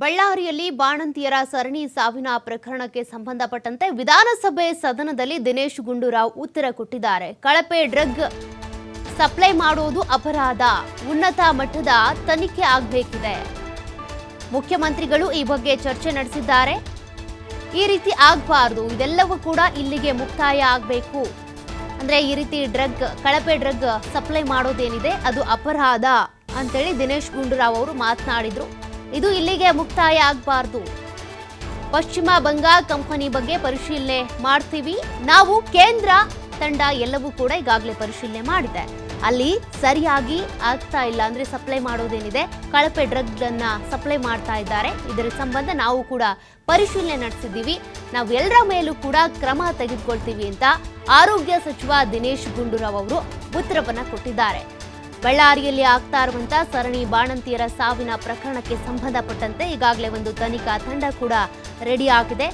ಬಳ್ಳಾರಿಯಲ್ಲಿ ಬಾಣಂತಿಯರ ಸರಣಿ ಸಾವಿನ ಪ್ರಕರಣಕ್ಕೆ ಸಂಬಂಧಪಟ್ಟಂತೆ ವಿಧಾನಸಭೆ ಸದನದಲ್ಲಿ ದಿನೇಶ್ ಗುಂಡೂರಾವ್ ಉತ್ತರ ಕೊಟ್ಟಿದ್ದಾರೆ. ಕಳಪೆ ಡ್ರಗ್ ಸಪ್ಲೈ ಮಾಡುವುದು ಅಪರಾಧ. ಉನ್ನತ ಮಟ್ಟದ ತನಿಖೆ ಆಗಬೇಕಿದೆ. ಮುಖ್ಯಮಂತ್ರಿಗಳು ಈ ಬಗ್ಗೆ ಚರ್ಚೆ ನಡೆಸಿದ್ದಾರೆ. ಈ ರೀತಿ ಆಗಬಾರ್ದು. ಇದೆಲ್ಲವೂ ಕೂಡ ಇಲ್ಲಿಗೆ ಮುಕ್ತಾಯ ಆಗಬೇಕು. ಅಂದ್ರೆ ಈ ರೀತಿ ಡ್ರಗ್, ಕಳಪೆ ಡ್ರಗ್ ಸಪ್ಲೈ ಮಾಡೋದೇನಿದೆ ಅದು ಅಪರಾಧ ಅಂತೇಳಿ ದಿನೇಶ್ ಗುಂಡೂರಾವ್ ಅವರು ಮಾತನಾಡಿದ್ರು. ಇದು ಇಲ್ಲಿಗೆ ಮುಕ್ತಾಯ ಆಗಬಾರ್ದು. ಪಶ್ಚಿಮ ಬಂಗಾಳ ಕಂಪನಿ ಬಗ್ಗೆ ಪರಿಶೀಲನೆ ಮಾಡ್ತೀವಿ. ನಾವು ಕೇಂದ್ರ ತಂಡ ಎಲ್ಲವೂ ಕೂಡ ಈಗಾಗಲೇ ಪರಿಶೀಲನೆ ಮಾಡಿದೆ. ಅಲ್ಲಿ ಸರಿಯಾಗಿ ಆಗ್ತಾ ಇಲ್ಲ ಅಂದ್ರೆ ಸಪ್ಲೈ ಮಾಡೋದೇನಿದೆ? ಕಳಪೆ ಡ್ರಗ್ ಅನ್ನ ಸಪ್ಲೈ ಮಾಡ್ತಾ ಇದ್ದಾರೆ. ಇದರ ಸಂಬಂಧ ನಾವು ಕೂಡ ಪರಿಶೀಲನೆ ನಡೆಸಿದ್ದೀವಿ. ನಾವು ಎಲ್ಲರ ಮೇಲೂ ಕೂಡ ಕ್ರಮ ತೆಗೆದುಕೊಳ್ತೀವಿ ಅಂತ ಆರೋಗ್ಯ ಸಚಿವ ದಿನೇಶ್ ಗುಂಡೂರಾವ್ ಅವರು ಉತ್ತರವನ್ನ ಕೊಟ್ಟಿದ್ದಾರೆ. ಬಳ್ಳಾರಿಯಲ್ಲಿ ಆಗ್ತಾ ಇರುವಂತಹ ಸರಣಿ ಬಾಣಂತಿಯರ ಸಾವಿನ ಪ್ರಕರಣಕ್ಕೆ ಸಂಬಂಧಪಟ್ಟಂತೆ ಈಗಾಗಲೇ ಒಂದು ತನಿಖಾ ತಂಡ ಕೂಡ ರೆಡಿ ಆಗಿದೆ.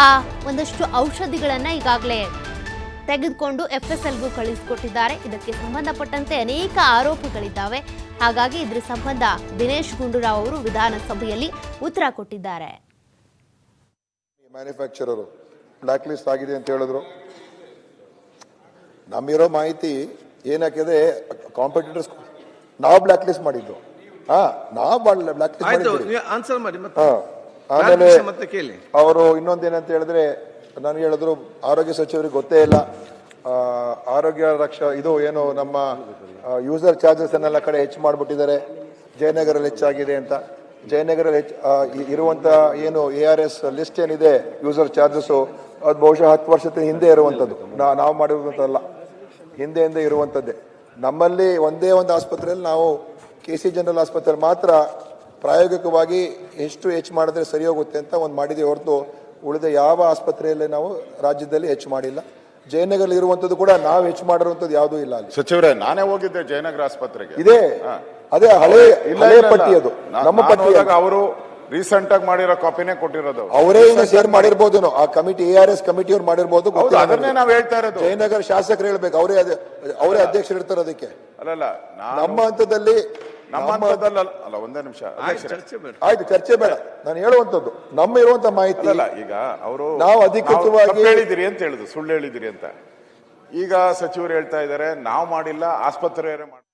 ಆ ಒಂದಷ್ಟು ಔಷಧಿಗಳನ್ನ ಈಗಾಗಲೇ ತೆಗೆದುಕೊಂಡು ಎಫ್ಎಸ್ಎಲ್ಗೂ ಕಳಿಸಿಕೊಟ್ಟಿದ್ದಾರೆ ಇದಕ್ಕೆ ಸಂಬಂಧಪಟ್ಟಂತೆ ಅನೇಕ ಆರೋಪಗಳಿದ್ದಾವೆ. ಹಾಗಾಗಿ ಇದ್ರ ಸಂಬಂಧ ದಿನೇಶ್ ಗುಂಡೂರಾವ್ ಅವರು ವಿಧಾನಸಭೆಯಲ್ಲಿ ಉತ್ತರ ಕೊಟ್ಟಿದ್ದಾರೆ. ಮ್ಯಾನುಫ್ಯಾಕ್ಚರರು ಬ್ಲ್ಯಾಕ್ ಲಿಸ್ಟ್ ಆಗಿದೆ ಅಂತ ಹೇಳಿದ್ರು. ನಮ್ಮಿರೋ ಮಾಹಿತಿ ಏನಾಕಿದೆ ಕಾಂಪಿಟೇಟರ್ಸ್ ನಾವು ಬ್ಲಾಕ್ ಲಿಸ್ಟ್ ಮಾಡಿದ್ದು. ಹಾ ನಾವು ಬ್ಲ್ಯಾಕ್ ಲಿಸ್ಟ್ ಆಯ್ತು ನೀವು ಆನ್ಸರ್ ಮಾಡಿ ಮತ್ತೆ. ಹಾ ಆಮೇಲೆ ನಾಲ್ಕು ನಿಮಿಷ ಮತ್ತೆ ಕೇಳಿ. ಅವರು ಇನ್ನೊಂದೇನಂತ ಹೇಳಿದ್ರೆ ನನಗೆ ಹೇಳಿದ್ರು ಆರೋಗ್ಯ ಸಚಿವರಿಗೆ ಗೊತ್ತೇ ಇಲ್ಲ. ಆ, ಆರೋಗ್ಯ ರಕ್ಷ ಇದು ಏನು ನಮ್ಮ ಯೂಸರ್ ಚಾರ್ಜಸ್ ಅನ್ನೆಲ್ಲ ಕಡೆ ಹೆಚ್ಚು ಮಾಡಿಬಿಟ್ಟಿದ್ದಾರೆ. ಜಯನಗರಲ್ಲಿ ಹೆಚ್ಚಾಗಿದೆ ಅಂತ. ಜಯನಗರಲ್ಲಿ ಹೆಚ್ಚು ಆ, ಇ- ಇರುವಂತ ಏನು ಎ ಆರ್ ಎಸ್ ಲಿಸ್ಟ್ ಏನಿದೆ ಯೂಸರ್ ಚಾರ್ಜಸ್ಸು ಅದು ಬಹುಶಃ ಹತ್ತು ವರ್ಷದ ಹಿಂದೆ ಇರುವಂಥದ್ದು ನಾವು ಮಾಡಿರುವಂಥದ್ದಲ್ಲ ಹಿಂದೆ ಹಿಂದೆ ಇರುವಂಥದ್ದೇ ನಮ್ಮಲ್ಲಿ ಒಂದೇ ಒಂದು ಆಸ್ಪತ್ರೆಯಲ್ಲಿ ನಾವು ಕೆ ಸಿ ಜನರಲ್ ಆಸ್ಪತ್ರೆಯಲ್ಲಿ ಮಾತ್ರ ಪ್ರಾಯೋಗಿಕವಾಗಿ ಎಷ್ಟು ಹೆಚ್ಚು ಮಾಡಿದ್ರೆ ಸರಿ ಹೋಗುತ್ತೆ ಅಂತ ಒಂದು ಮಾಡಿದೆ ಹೊರತು ಉಳಿದ ಯಾವ ಆಸ್ಪತ್ರೆಯಲ್ಲಿ ನಾವು ರಾಜ್ಯದಲ್ಲಿ ಹೆಚ್ಚು ಮಾಡಿಲ್ಲ. ಜಯನಗರಲ್ಲಿ ಇರುವಂಥದ್ದು ಕೂಡ ನಾವು ಹೆಚ್ಚು ಮಾಡಿರುವಂಥದ್ದು ಯಾವುದೂ ಇಲ್ಲ ಅಲ್ಲಿ. ಸಚಿವರೇ ನಾನೇ ಹೋಗಿದ್ದೆ ಜಯನಗರ ಆಸ್ಪತ್ರೆಗೆ. ಇದೆ. ಅದೇ ಹಳೆ ಹಳೆ. ಪಟ್ಟಿ ಅದು ನಮ್ಮ ಪಟ್ಟಿ ಅವರು ರೀಸೆಂಟ್ ಆಗಿ ಮಾಡಿರೋ ಕಾಪಿನೇ ಕೊಟ್ಟಿರೋದು ಅವರೇ. ಈಗ ಶೇರ್ ಮಾಡಿರ್ಬೋದು ಆ ಕಮಿಟಿ ಎ ಆರ್ ಎಸ್ ಕಮಿಟಿಯವ್ರು ಮಾಡಿರ್ಬೋದು ಹೌದು ಅದನ್ನೇ. ನಾವು ಹೇಳ್ತಾ ಇರೋದು. ಜಯನಗರ ಶಾಸಕರು ಹೇಳ್ಬೇಕು ಅವರೇ ಅದೇ- ಅವರೇ ಅಧ್ಯಕ್ಷರು ಇರ್ತಾರೆ ಅದಕ್ಕೆ. ಅಲ್ಲಲ್ಲ ನಾನು ನಮ್ಮ ಹಂತದಲ್ಲಿ ನಮ್ಮ ಹಂತದಲ್ಲಿ ಅಲ್ಲ- ಒಂದೇ ನಿಮಿಷ ಆಯ್ತು ಅಧ್ಯಕ್ಷರೇ. ಚರ್ಚೆ ಬೇಡ. ಆಯ್ತು ಚರ್ಚೆ ಬೇಡ. ನಾನು ಹೇಳುವಂತದ್ದು ನಮ್ಮ ಇರುವಂತ ಮಾಹಿತಿ. ಅಲ್ಲ ಈಗ ಅವರು ನಾವು ಅಧಿಕೃತವಾಗಿ- ಹೇಳಿದಿರಿ ಅಂತ ಹೇಳಿದ್ರು ಸುಳ್ಳು ಹೇಳಿದಿರಿ ಅಂತ. ಈಗ ಸಚಿವರು ಹೇಳ್ತಾ ಇದ್ದಾರೆ ನಾವು ಮಾಡಿಲ್ಲ ಆಸ್ಪತ್ರೆಯವರೇ ಮಾಡಿ